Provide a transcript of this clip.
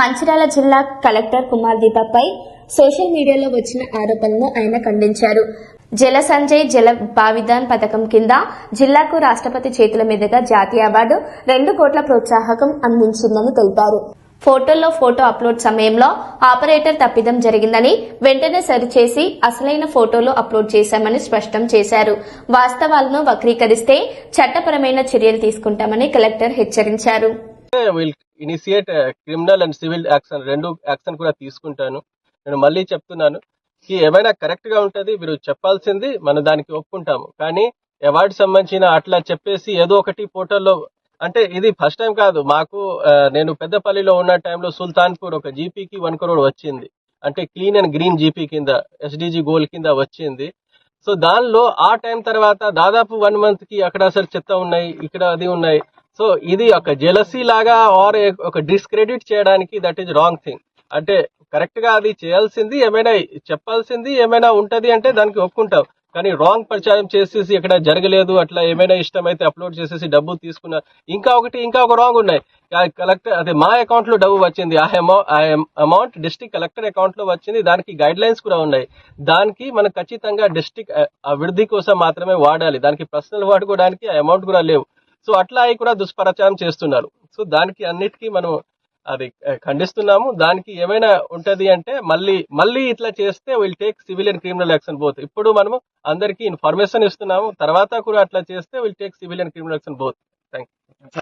మంచిర్యాల జిల్లా collector Kumar దీపపై social మీడియాలో వచ్చిన ఆరోపణలను ఆయన ఖండించారు. జల సంజయ్ జల భావిదాన్ పథకం కింద జిల్లాకు రాష్ట్రపతి చేతుల మీదుగా జాతీయ అవార్డు రెండు కోట్ల ప్రోత్సాహకం అందించిందని తెలిపారు. ఫోటోల్లో ఫోటో అప్లోడ్ సమయంలో ఆపరేటర్ తప్పిదం జరిగిందని వెంటనే సరిచేసి అసలైన ఫోటోలు అప్లోడ్ చేశామని స్పష్టం చేశారు. వాస్తవాలను వక్రీకరిస్తే చట్టపరమైన చర్యలు తీసుకుంటామని కలెక్టర్ హెచ్చరించారు. Initiate criminal and civil action రెండు యాక్షన్ కూడా తీసుకుంటాను. నేను మళ్ళీ చెప్తున్నాను ఈ ఏమైనా కరెక్ట్గా ఉంటుంది మీరు చెప్పాల్సింది మనం దానికి ఒప్పుకుంటాము. కానీ అవార్డు సంబంధించిన అట్లా చెప్పేసి ఏదో ఒకటి ఫోటోలో అంటే ఇది ఫస్ట్ టైం కాదు. మాకు నేను పెద్దపల్లిలో ఉన్న టైంలో సుల్తాన్పూర్ ఒక జీపీకి వన్ కరోడ్ వచ్చింది. అంటే క్లీన్ అండ్ గ్రీన్ జీపీ కింద ఎస్డిజి గోల్ కింద వచ్చింది. సో దానిలో ఆ టైం తర్వాత దాదాపు వన్ మంత్కి అక్కడ అసలు చెత్త ఉన్నాయి ఇక్కడ అది ఉన్నాయి. సో ఇది ఒక జెలసీ లాగా ఆర్ ఒక డిస్క్రెడిట్ చేయడానికి దట్ ఈజ్ రాంగ్ థింగ్ అంటే కరెక్ట్గా అది చేయాల్సింది ఏమైనా చెప్పాల్సింది ఏమైనా ఉంటది అంటే దానికి ఒప్పుకుంటాం కానీ రాంగ్ ప్రచారం చేసేసి ఇక్కడ జరగలేదు అట్లా ఏమైనా ఇష్టమైతే అప్లోడ్ చేసేసి డబ్బు తీసుకున్నా ఇంకా ఒకటి ఇంకా ఒక రాంగ్ ఉన్నాయి. కలెక్టర్ అదే మా అకౌంట్లో డబ్బు వచ్చింది. ఆ అమౌంట్ డిస్ట్రిక్ట్ కలెక్టర్ అకౌంట్లో వచ్చింది. దానికి గైడ్ లైన్స్ కూడా ఉన్నాయి. దానికి మనం ఖచ్చితంగా డిస్ట్రిక్ట్ అభివృద్ధి కోసం మాత్రమే వాడాలి. దానికి పర్సనల్ వాడుకోవడానికి ఆ అమౌంట్ కూడా లేవు. సో అట్లా అయి కూడా దుష్ప్రచారం చేస్తున్నారు. సో దానికి అన్నిటికీ మనం అది ఖండిస్తున్నాము. దానికి ఏమైనా ఉంటది అంటే మళ్ళీ మళ్ళీ ఇట్లా చేస్తే will take civil and criminal action both ఇప్పుడు మనము అందరికీ ఇన్ఫర్మేషన్ ఇస్తున్నాము. తర్వాత కూడా అట్లా చేస్తే will take civil and criminal action both